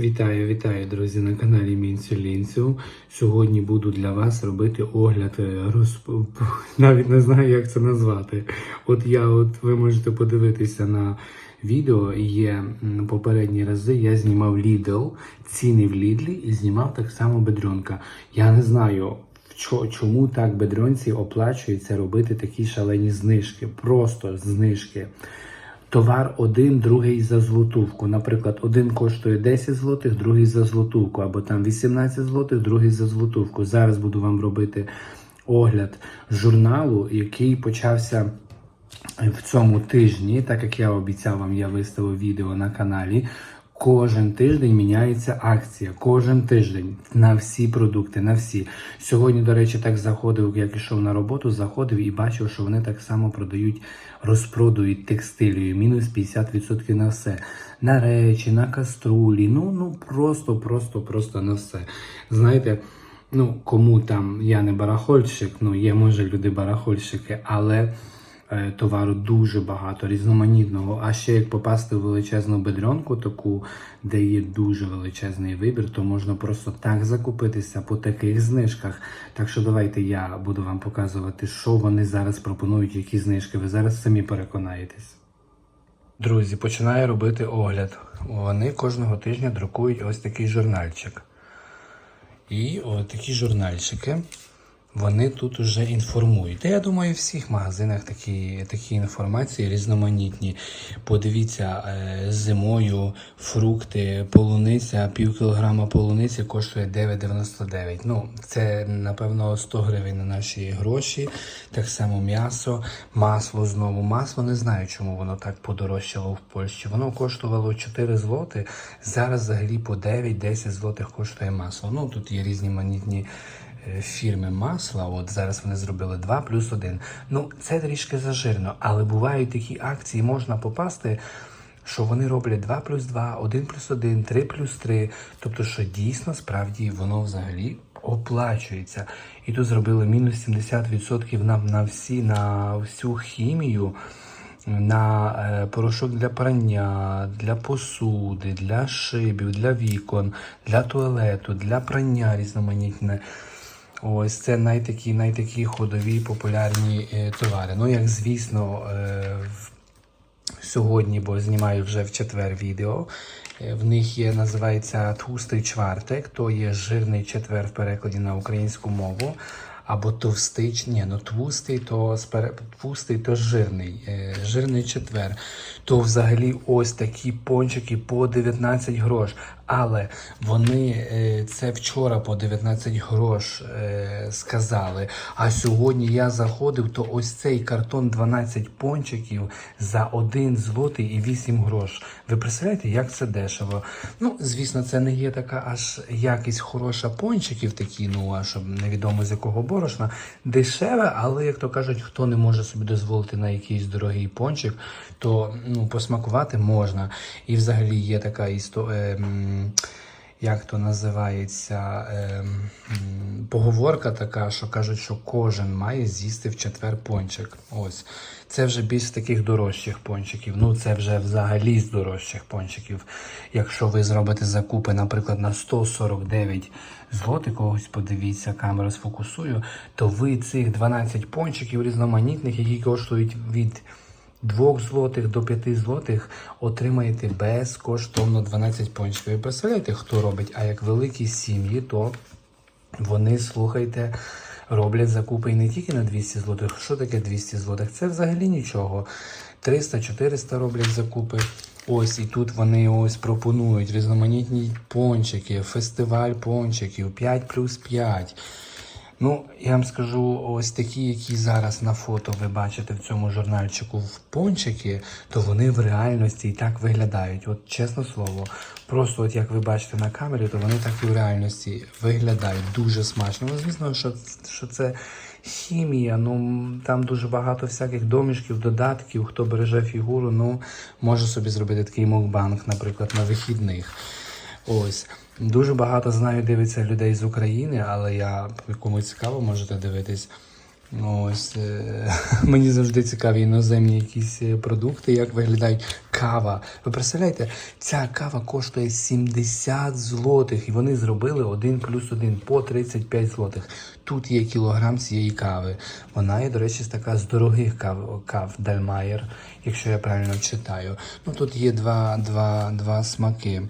Вітаю, вітаю, друзі, на каналі Мінцю Лінцю. Сьогодні буду для вас робити огляд е, розп... навіть не знаю, як це назвати. От я, от ви можете подивитися на відео. Є попередні рази. Я знімав Lidl, ціни в Лідлі і знімав так само бедренка. Я не знаю. Чому так бедренці оплачується робити такі шалені знижки? Просто знижки. Товар один, другий за злотувку. Наприклад, один коштує 10 злотих, другий за злотувку, або там 18 злотих, другий за злотувку. Зараз буду вам робити огляд журналу, який почався в цьому тижні, так як я обіцяв вам, я виставив відео на каналі. Кожен тиждень міняється акція. Кожен тиждень на всі продукти, на всі. Сьогодні, до речі, так заходив, як ішов на роботу, заходив і бачив, що вони так само продають, розпродають текстилію, мінус 50% на все. На речі, на каструлі. Ну, ну просто, просто, просто на все. Знаєте, ну кому там я не барахольщик, ну є може люди барахольщики, але товару дуже багато, різноманітного. А ще як попасти в величезну бедренку, таку, де є дуже величезний вибір, то можна просто так закупитися по таких знижках. Так що давайте я буду вам показувати, що вони зараз пропонують, які знижки. Ви зараз самі переконаєтесь. Друзі, починаю робити огляд. Вони кожного тижня друкують ось такий журнальчик. І от такі журнальчики, вони тут вже інформують. Та я думаю, в всіх магазинах такі, такі інформації різноманітні. Подивіться, е, зимою фрукти, полуниця, пів кілограма полуниці коштує 9,99. Ну, це, напевно, 100 гривень на наші гроші. Так само м'ясо, масло знову. Масло не знаю, чому воно так подорожчало в Польщі. Воно коштувало 4 злоти. Зараз взагалі по 9-10 злотих коштує масло. Ну, тут є різноманітні фірми масла. От зараз вони зробили 2 плюс 1. Ну, це трішки зажирно, але бувають такі акції, можна попасти. Що вони роблять 2 плюс 2, 1 плюс 1, 3 плюс 3. Тобто, що дійсно справді воно взагалі оплачується. І тут зробили мінус 70% на, на всі, на всю хімію, на е, порошок для прання, для посуди, для шибів, для вікон, для туалету, для прання різноманітне. Ось це найтакі, найтакі ходові популярні е, товари. Ну, як звісно, е, сьогодні, бо знімаю вже в четвер відео. Е, В них є, називається Тустий чвартик, то є жирний четвер в перекладі на українську мову. Або товстий, ні, ну твустий, то твустий, то жирний, е, жирний четвер. То взагалі ось такі пончики по 19 грош. Але вони е, це вчора по 19 грош е, сказали. А сьогодні я заходив, то ось цей картон 12 пончиків за 1 злотий і 8 грош. Ви представляєте, як це дешево? Ну, звісно, це не є така аж якість хороша пончиків, такі, ну а щоб невідомо з якого борошна. Дешеве, але як то кажуть, хто не може собі дозволити на якийсь дорогий пончик, то ну, посмакувати можна. І взагалі є така історія. Як то називається ем, м, поговорка така, що кажуть, що кожен має з'їсти в четвер пончик. Ось це вже більш таких дорожчих пончиків. Ну це вже взагалі з дорожчих пончиків. Якщо ви зробите закупи, наприклад, на 149 злотих, когось подивіться, камера сфокусую, то ви цих 12 пончиків різноманітних, які коштують від 2 злотих до 5 злотих отримаєте безкоштовно 12 пончиків. Ви представляєте, хто робить? А як великі сім'ї, то вони, слухайте, роблять закупи не тільки на 200 злотих. Що таке 200 злотих? Це взагалі нічого. 300-400 роблять закупи. Ось і тут вони ось пропонують різноманітні пончики, фестиваль пончиків 5 плюс 5. Ну, я вам скажу, ось такі, які зараз на фото ви бачите в цьому журнальчику в пончики, то вони в реальності і так виглядають. От чесне слово, просто от як ви бачите на камері, то вони так і в реальності виглядають дуже смачно. Ну, звісно, що, що це хімія, ну там дуже багато всяких домішків, додатків, хто береже фігуру, ну може собі зробити такий мукбанк, наприклад, на вихідних. Ось. Дуже багато знаю, дивиться людей з України, але я кому цікаво, можете дивитись. Ну, Ось е, мені завжди цікаві іноземні якісь е, продукти, як виглядають кава. Ви представляєте, ця кава коштує 70 злотих, і вони зробили один плюс один по 35 злотих. Тут є кілограм цієї кави. Вона є, до речі, така з дорогих кав, кав Дальмайер, якщо я правильно читаю. Ну тут є два, два, два смаки.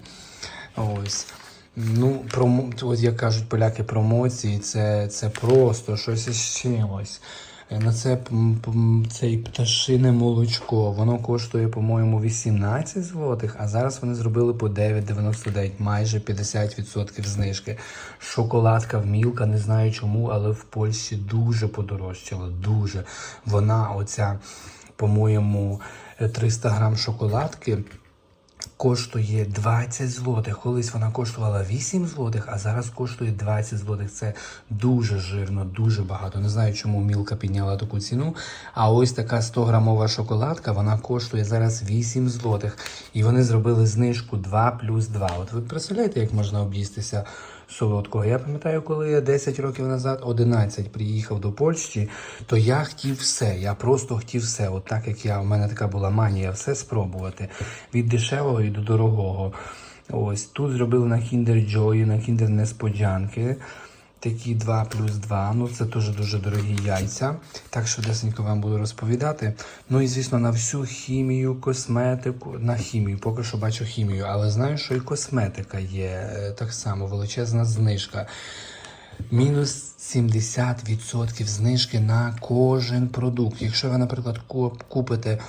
Ось. Ну, промо... от як кажуть поляки, промоції це, це просто щось із. Е, На це цей пташине молочко. Воно коштує, по-моєму, 18 злотих, а зараз вони зробили по 9,99, майже 50% знижки. Шоколадка в Мілка, не знаю чому, але в Польщі дуже подорожчала. Дуже. Вона, оця, по-моєму, е, 300 грам шоколадки коштує 20 злотих. Колись вона коштувала 8 злотих, а зараз коштує 20 злотих. Це дуже жирно, дуже багато. Не знаю, чому Мілка підняла таку ціну. А ось така 100 грамова шоколадка, вона коштує зараз 8 злотих. І вони зробили знижку 2 плюс 2. От ви представляєте, як можна об'їстися солодкого? Я пам'ятаю, коли я 10 років назад, 11, приїхав до Польщі, то я хотів все. Я просто хотів все. От так як я, у мене така була манія, все спробувати. Від дешевого і до дорогого. Ось тут зробили на Kinder Joy, на Kinder Несподянки. Такі 2 плюс 2. Ну, це теж дуже дорогі яйця. Так що десенько вам буду розповідати. Ну і звісно, на всю хімію, косметику. На хімію, поки що бачу хімію, але знаю, що і косметика є е, так само, величезна знижка. Мінус 70% знижки на кожен продукт. Якщо ви, наприклад, купите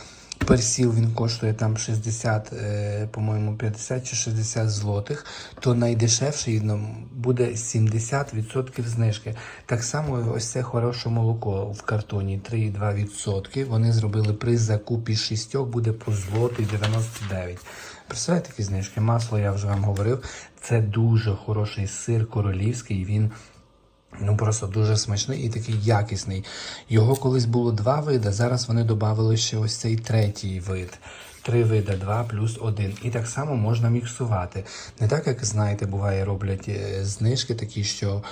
персіл, він коштує там 60, е, по-моєму, 50 чи 60 злотих, то найдешевший ну, буде 70% знижки. Так само ось це хороше молоко в картоні 3,2%. Вони зробили при закупі шістьох буде по злотий 99. Представляєте, такі знижки? Масло я вже вам говорив. Це дуже хороший сир королівський. Він Ну просто дуже смачний і такий якісний. Його колись було два види, зараз вони додали ще ось цей третій вид. Три види, два плюс один. І так само можна міксувати. Не так, як знаєте, буває, роблять е, знижки такі, що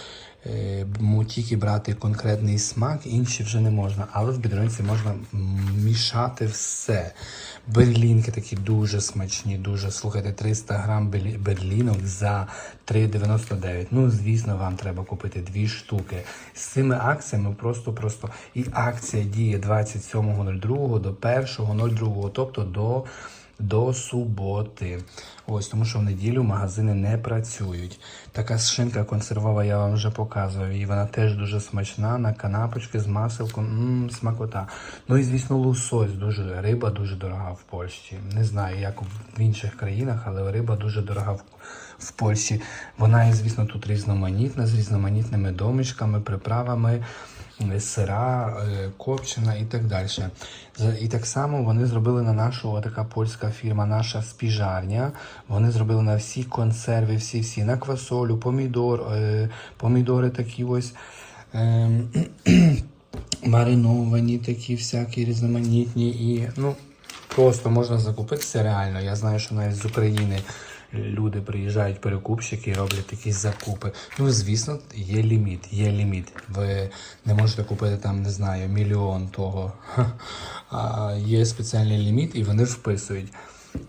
е, тільки брати конкретний смак, інші вже не можна. Але в бідронці можна мішати все. Берлінки такі дуже смачні, дуже слухайте, 300 грам берлінок за 3,99. Ну, звісно, вам треба купити дві штуки. З цими акціями просто-просто. І акція діє 27.02 до 1.02, тобто до. До суботи. Ось, тому що в неділю магазини не працюють. Така шинка консервова я вам вже показував. І вона теж дуже смачна на канапочки з маселком. Мм, смакота. Ну і звісно, лосось дуже риба дуже дорога в Польщі. Не знаю, як в інших країнах, але риба дуже дорога в, в Польщі. Вона є, звісно, тут різноманітна з різноманітними домішками, приправами сира, е, копчена і так далі. І так само вони зробили на нашу така польська фірма, наша спіжарня. Вони зробили на всі консерви, всі всі на квасолю, помідор, е, помідори такі ось. ем, Мариновані такі всякі різноманітні і ну просто можна закупитися реально. Я знаю, що навіть з України люди приїжджають перекупщики роблять такі закупи. Ну, звісно, є ліміт, є ліміт. Ви не можете купити там, не знаю, мільйон того. А є спеціальний ліміт, і вони вписують.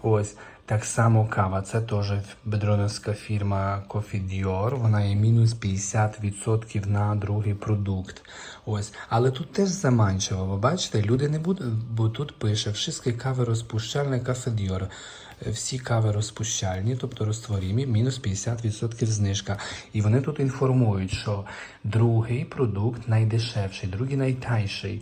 Ось. Так само кава, це теж бедроновська фірма Coffee Dior, вона є мінус 50% на другий продукт. Ось. Але тут теж заманчиво, ви бачите, люди не будуть, бо тут пише, всі кави розпущальне Cafe Dior. Всі кави розпущальні, тобто розтворімі, мінус 50% знижка. І вони тут інформують, що другий продукт найдешевший, другий найтайший.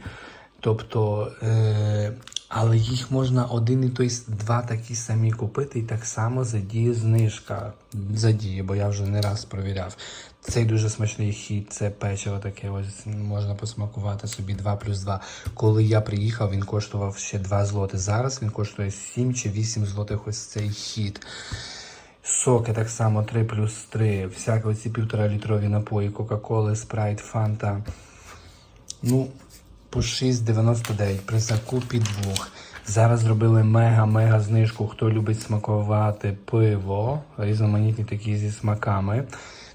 Тобто, е, але їх можна один і той два такі самі купити, і так само задіє знижка. Задіє, бо я вже не раз провіряв. Цей дуже смачний хід, це печиво таке, ось можна посмакувати собі 2 плюс 2. Коли я приїхав, він коштував ще 2 злоти. Зараз він коштує 7 чи 8 злотих ось цей хід. Соки так само 3 плюс 3, всякі оці півтора літрові напої, Кока-Коли, Спрайт, Фанта. Ну, по 6,99 при закупі двох. Зараз зробили мега-мега знижку. Хто любить смакувати пиво, різноманітні такі зі смаками,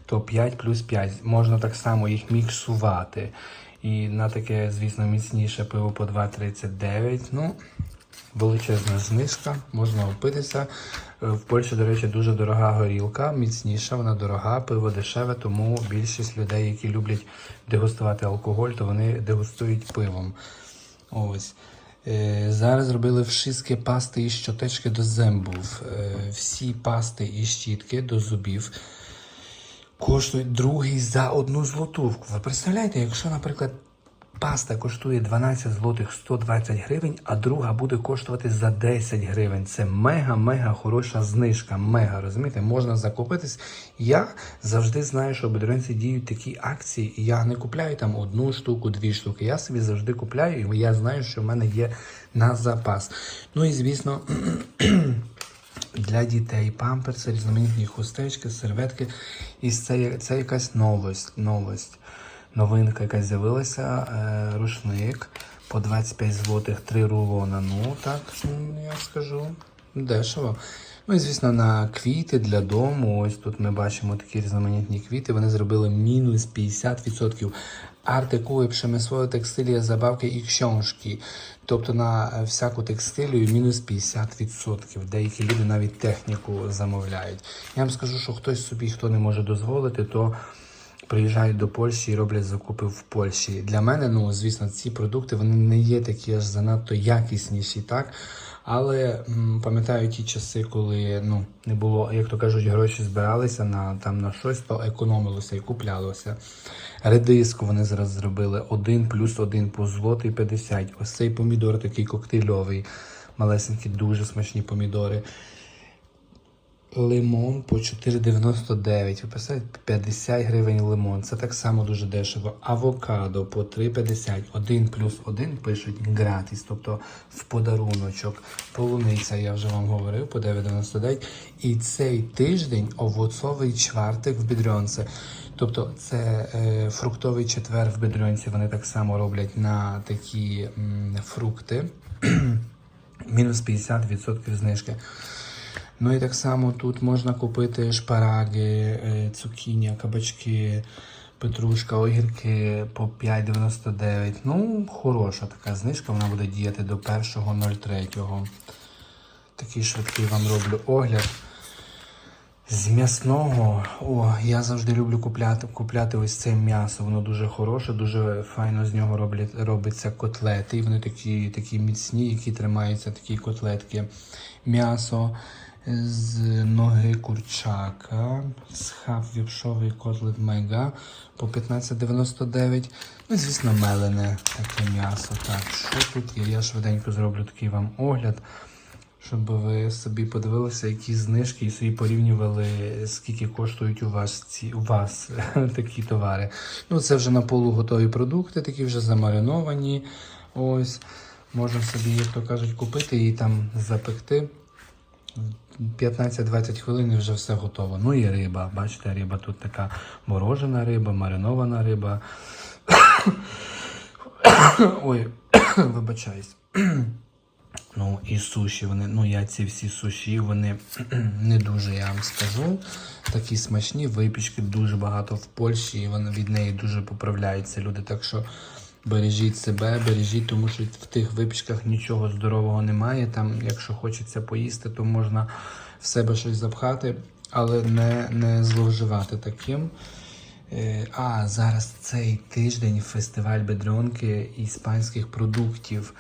то 5 плюс 5. Можна так само їх міксувати. І на таке, звісно, міцніше пиво по 2,39. Ну, величезна знижка, можна опитися. Е, В Польщі, до речі, дуже дорога горілка, міцніша, вона дорога, пиво дешеве, тому більшість людей, які люблять дегустувати алкоголь, то вони дегустують пивом. Ось. Е, Зараз зробили вшистки пасти і щотечки до зубів. Е, Всі пасти і щітки до зубів коштують другий за одну злотувку. Ви представляєте, якщо, наприклад, паста коштує 12 злотих 120 гривень, а друга буде коштувати за 10 гривень. Це мега-мега хороша знижка. Мега, розумієте, можна закупитись. Я завжди знаю, що в Бедренці діють такі акції, і я не купляю там одну штуку, дві штуки. Я собі завжди купляю, і я знаю, що в мене є на запас. Ну і звісно. Для дітей памперси, різноманітні хустечки, серветки. І це, це якась новость, новость. Новинка, яка з'явилася, е, рушник по 25 злотих, 3 рулона. Ну, так, я скажу, дешево. Ну і звісно, на квіти для дому. Ось тут ми бачимо такі різноманітні квіти. Вони зробили мінус 50%. Артикули przemysłowe текстилія, забавки і książki. Тобто на е, всяку текстилію мінус 50%. Деякі люди навіть техніку замовляють. Я вам скажу, що хтось собі, хто не може дозволити, то приїжджають до Польщі і роблять закупи в Польщі. Для мене, ну звісно, ці продукти вони не є такі аж занадто якісніші, так. Але пам'ятаю ті часи, коли ну не було, як то кажуть, гроші збиралися на там на щось, то економилося і куплялося. Редиску вони зараз зробили один плюс один по злотий 50. Ось цей помідор такий коктейльовий, малесенькі, дуже смачні помідори. Лимон по 4,99. Ви представляєте, 50 гривень лимон. Це так само дуже дешево. Авокадо по 3,50. 1 плюс 1 пишуть гратіс, тобто в подаруночок. Полуниця, я вже вам говорив, по 9,99. І цей тиждень овоцовий чвартик в бідрьонце. Тобто це е, фруктовий четвер в бідрьонці. Вони так само роблять на такі м, фрукти. Мінус 50% знижки. Ну і так само тут можна купити шпараги, е, цукіння, кабачки, петрушка, огірки по 5,99. Ну, хороша така знижка, вона буде діяти до 1.03. Такий швидкий вам роблю огляд. З м'ясного, о, я завжди люблю купляти, купляти ось це м'ясо. Воно дуже хороше, дуже файно з нього роблять, робиться котлети. І вони такі, такі міцні, які тримаються такі котлетки. М'ясо з ноги курчака, з хаб віпшовий котлет мега по 15,99. Ну, звісно, мелене таке м'ясо. Так, що тут є? Я швиденько зроблю такий вам огляд щоб ви собі подивилися, які знижки і собі порівнювали, скільки коштують у вас ці у вас такі товари. Ну, це вже на полуготові продукти, такі вже замариновані. Ось. Можна собі, як то кажуть, купити і там запекти. 15-20 хвилин і вже все готово. Ну і риба. Бачите, риба тут така морожена риба, маринована риба. Ой, вибачаюсь. Ну і суші, вони, ну я ці всі суші, вони не дуже, я вам скажу. Такі смачні випічки дуже багато в Польщі, і вони від неї дуже поправляються люди. Так що бережіть себе, бережіть, тому що в тих випічках нічого здорового немає. Там, якщо хочеться поїсти, то можна в себе щось запхати, але не, не зловживати таким. Е, А зараз цей тиждень фестиваль бедронки іспанських продуктів.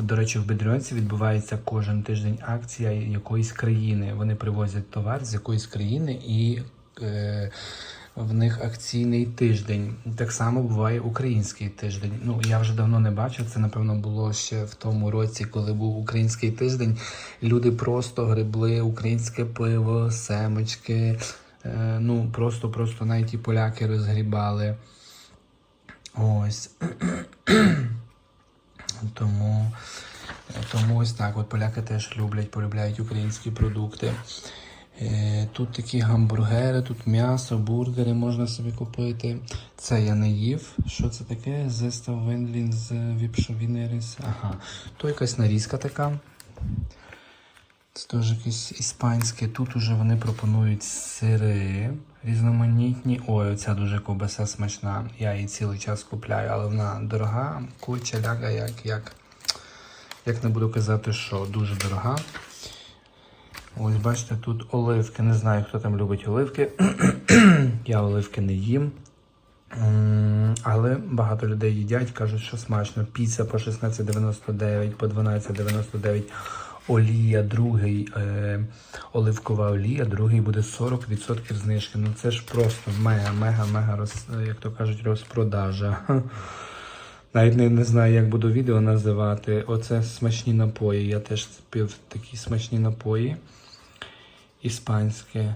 До речі, в Бедрьонці відбувається кожен тиждень акція якоїсь країни. Вони привозять товар з якоїсь країни і е, в них акційний тиждень. Так само буває український тиждень. Ну я вже давно не бачив. Це напевно було ще в тому році, коли був український тиждень. Люди просто гребли українське пиво, семечки. Е, ну просто, просто навіть і поляки розгрібали. Ось. Тому, тому ось так. От поляки теж люблять, полюбляють українські продукти. Е, Тут такі гамбургери, тут м'ясо, бургери можна собі купити. Це я не їв. Що це таке? Зестав венлін з віпшовіни рис. Ага. То якась нарізка така. Це теж якесь іспанське. Тут уже вони пропонують сири різноманітні. Ой, оця дуже ковбаса смачна. Я її цілий час купляю, але вона дорога. Куча ляга, як, як, як не буду казати, що дуже дорога. Ось бачите, тут оливки. Не знаю, хто там любить оливки. Я оливки не їм. Але багато людей їдять, кажуть, що смачно. Піца по 16,99, по 12,99. Олія, другий, е, оливкова олія, другий буде 40% знижки. Ну це ж просто мега, мега, мега, роз, як то кажуть, розпродажа. Навіть не, не знаю, як буду відео називати. Оце смачні напої. Я теж пив такі смачні напої. Іспанське.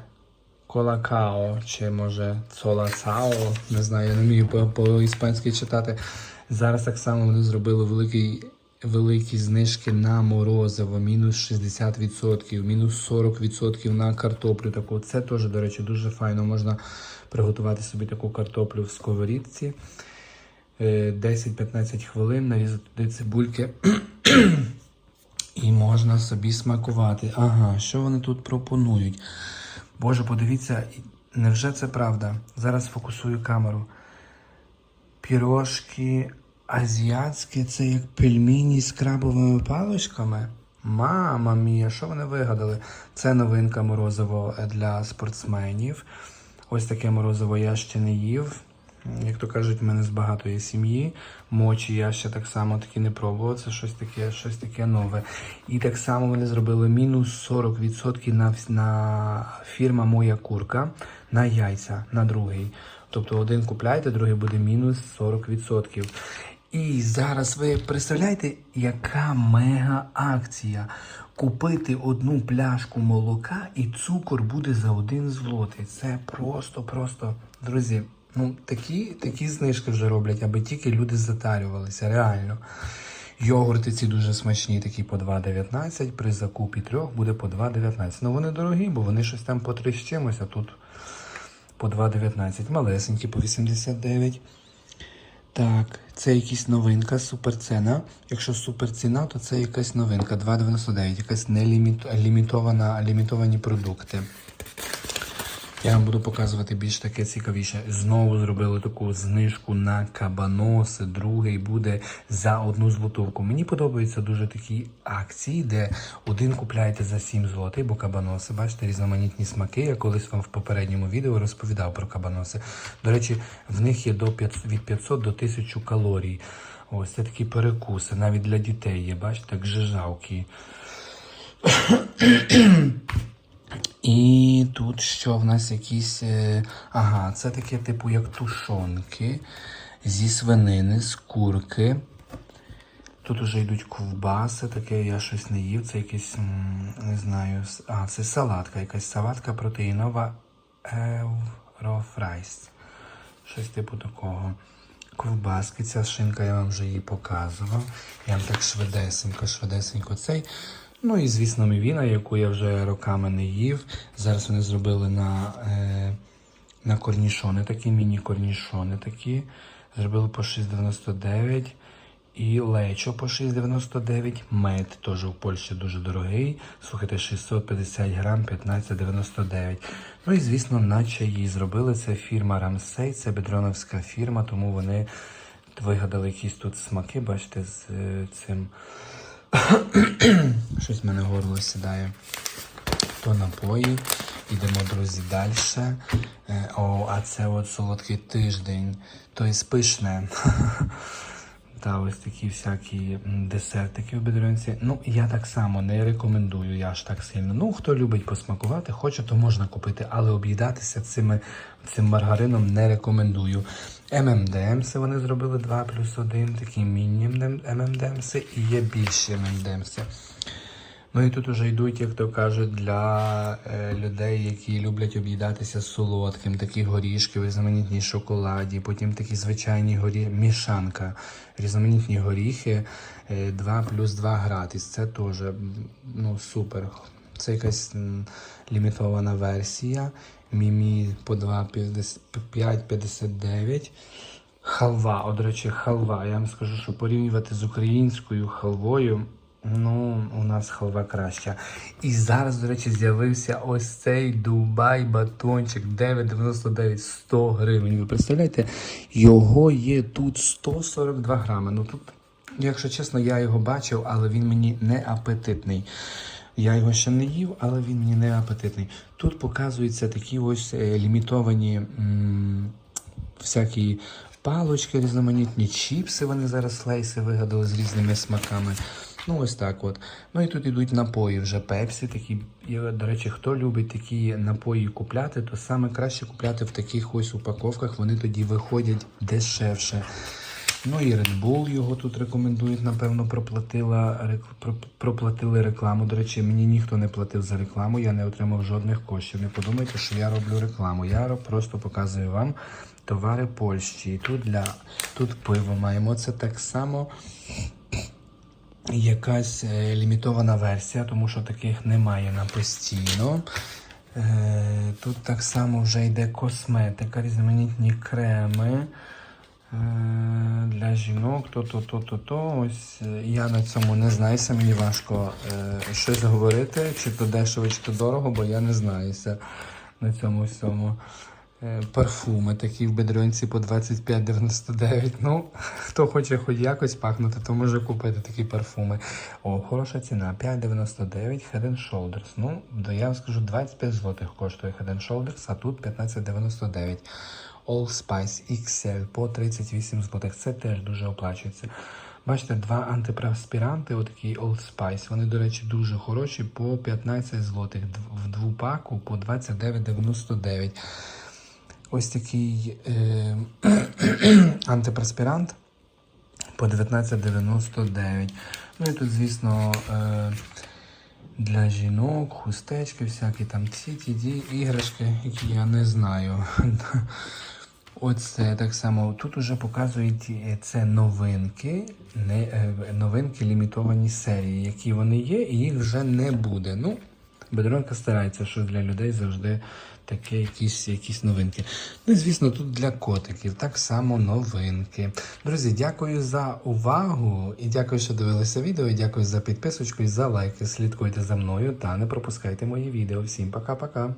Колакао, чи може Цоласао, не знаю, я не вмію по- по-іспанськи читати. Зараз так само вони зробили великий, великі знижки на морозиво, мінус 60%, мінус 40% на картоплю. Таку. Це теж, до речі, дуже файно. Можна приготувати собі таку картоплю в сковорідці. Е, 10-15 хвилин, нарізати туди цибульки. І можна собі смакувати. Ага, що вони тут пропонують? Боже, подивіться, невже це правда? Зараз фокусую камеру. Пірожки азіатські, це як пельмені з крабовими паличками. Мама мія, що вони вигадали? Це новинка морозиво для спортсменів. Ось таке морозиво я ще не їв. Як то кажуть, в мене з багатої сім'ї. Мочі я ще так само таки не пробував. Це щось таке, щось таке нове. І так само вони зробили мінус 40% на, на фірма Моя курка на яйця на другий. Тобто один купляєте, другий буде мінус 40%. І зараз ви представляєте, яка мега акція. Купити одну пляшку молока і цукор буде за один злотий. Це просто, просто, друзі. Ну, такі, такі знижки вже роблять, аби тільки люди затарювалися, реально. Йогурти ці дуже смачні, такі по 2,19, при закупі трьох буде по 2,19. Ну вони дорогі, бо вони щось там по 3 з чимось, а тут по 2,19. Малесенькі по 89. Так, це якась новинка, суперціна. Якщо суперціна, то це якась новинка. 2,99, якась нелімітована, лімітовані продукти. Я вам буду показувати більш таке цікавіше. Знову зробили таку знижку на кабаноси. Другий буде за одну злотовку. Мені подобаються дуже такі акції, де один купляєте за 7 злотих, бо кабаноси, бачите, різноманітні смаки. Я колись вам в попередньому відео розповідав про кабаноси. До речі, в них є до 500, від 500 до 1000 калорій. Ось це такі перекуси, навіть для дітей є, бачите, як жижавки. І тут що в нас якісь. е, Ага, це таке, типу, як тушонки зі свинини, з курки. Тут уже йдуть ковбаси, таке я щось не їв. Це якийсь, не знаю. А, це салатка, якась салатка протеїнова Еврофрайс. Щось типу такого. Ковбаски, ця шинка я вам вже її показував. Я вам так швидесенько, швидесенько цей. Ну і, звісно, мівіна, яку я вже роками не їв. Зараз вони зробили на, е, на корнішони такі, міні-корнішони такі. Зробили по 6,99. І лечо по 6,99. Мед теж у Польщі дуже дорогий. Слухайте, 650 грам, 15,99. Ну і звісно, на чаї зробили. Це фірма Рамсей, це бедроновська фірма, тому вони вигадали якісь тут смаки, бачите, з е, цим. Щось в мене горло сідає. То напої. Йдемо, друзі, далі. Е, О, а це от солодкий тиждень. То є пишне. Та ось такі всякі десертики в бедренці. Ну, я так само не рекомендую, я ж так сильно. Ну, хто любить посмакувати, хоче, то можна купити, але об'їдатися цими, цим маргарином не рекомендую. ММДМси вони зробили 2 плюс 1, такі міні ММДМси і є більші ММДМси. Ну і тут уже йдуть, як то кажуть, для е, людей, які люблять об'їдатися солодким, такі горішки, різноманітні шоколаді, потім такі звичайні горі... мішанка, різноманітні горіхи, е, 2 плюс 2 гратис. Це теж ну, супер. Це якась лімітована версія. Мімі по 2,59. Халва, от, речі, халва. Я вам скажу, що порівнювати з українською халвою. Ну, у нас халва краща. І зараз, до речі, з'явився ось цей Дубай батончик 9,99 100 гривень. Ви представляєте? Його є тут 142 грами. Ну тут, якщо чесно, я його бачив, але він мені не апетитний. Я його ще не їв, але він мені не апетитний. Тут показуються такі ось е, лімітовані м, всякі палочки різноманітні, чіпси. Вони зараз лейси вигадали з різними смаками. Ну, ось так от. Ну і тут ідуть напої вже пепсі. Такі, і, до речі, хто любить такі напої купляти, то саме краще купляти в таких ось упаковках, вони тоді виходять дешевше. Ну і Red Bull його тут рекомендують, напевно, проплатила, проплатили рекламу. До речі, мені ніхто не платив за рекламу, я не отримав жодних коштів. Не подумайте, що я роблю рекламу. Я просто показую вам товари Польщі. І тут для тут пиво маємо. Це так само якась е, лімітована версія, тому що таких немає на постійно. Е, Тут так само вже йде косметика, різноманітні креми. Е, Для жінок, то, то, то, то, то. Ось я на цьому не знаюся. Мені важко щось говорити, чи то дешево, чи то дорого, бо я не знаюся на цьому всьому. Е, Парфуми такі в бедренці по 25,99. Ну, хто хоче хоч якось пахнути, то може купити такі парфуми. О, хороша ціна. 5,99 Head and Shoulders. Ну, я вам скажу, 25 злотих коштує Head and Shoulders, а тут 15,99. All Spice XL по 38 злотих. Це теж дуже оплачується. Бачите, два антипраспіранти, отакі Old Spice. Вони, до речі, дуже хороші по 15 злотих. В двупаку по 29,99. Ось такий е, антипраспірант по 19,99. Ну і тут, звісно, е, для жінок, хустечки, всякі там ці ті ді іграшки, які я не знаю. Оце так само. Тут уже показують е, це новинки, не, е, новинки лімітовані серії, які вони є, і їх вже не буде. Ну, Бедронка старається, що для людей завжди таке якісь, якісь новинки. Ну і звісно, тут для котиків так само новинки. Друзі, дякую за увагу і дякую, що дивилися відео. І дякую за підписочку і за лайки. Слідкуйте за мною та не пропускайте мої відео. Всім пока-пока.